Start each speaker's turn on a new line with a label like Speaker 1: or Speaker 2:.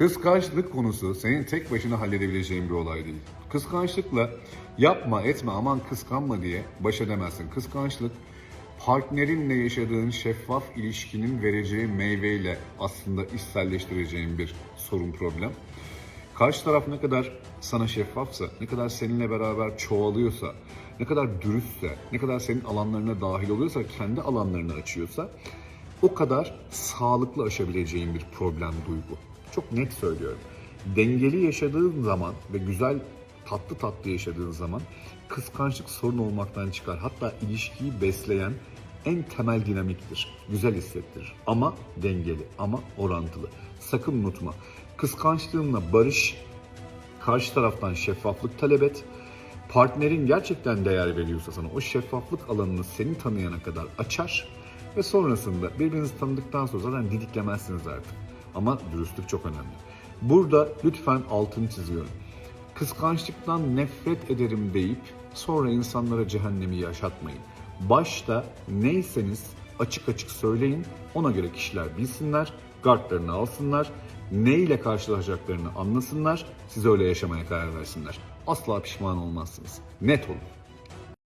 Speaker 1: Kıskançlık konusu senin tek başına halledebileceğin bir olay değil. Kıskançlıkla yapma etme aman kıskanma diye baş edemezsin. Kıskançlık partnerinle yaşadığın şeffaf ilişkinin vereceği meyveyle aslında içselleştireceğin bir sorun problem. Karşı taraf ne kadar sana şeffafsa, ne kadar seninle beraber çoğalıyorsa, ne kadar dürüstse, ne kadar senin alanlarına dahil oluyorsa, kendi alanlarını açıyorsa o kadar sağlıklı aşabileceğin bir problem duygu. Çok net söylüyorum. Dengeli yaşadığın zaman ve güzel tatlı tatlı yaşadığın zaman kıskançlık sorun olmaktan çıkar. Hatta ilişkiyi besleyen en temel dinamiktir. Güzel hissettirir. Ama dengeli, ama orantılı. Sakın unutma. Kıskançlığınla barış, karşı taraftan şeffaflık talep et. Partnerin gerçekten değer veriyorsa sana o şeffaflık alanını seni tanıyana kadar açar ve sonrasında birbirinizi tanıdıktan sonra zaten didiklemezsiniz artık. Ama dürüstlük çok önemli. Burada lütfen altını çiziyorum. Kıskançlıktan nefret ederim deyip sonra insanlara cehennemi yaşatmayın. Başta neyseniz açık açık söyleyin. Ona göre kişiler bilsinler, gardlarını alsınlar, ne ile karşılaşacaklarını anlasınlar, siz öyle yaşamaya karar versinler. Asla pişman olmazsınız. Net olun.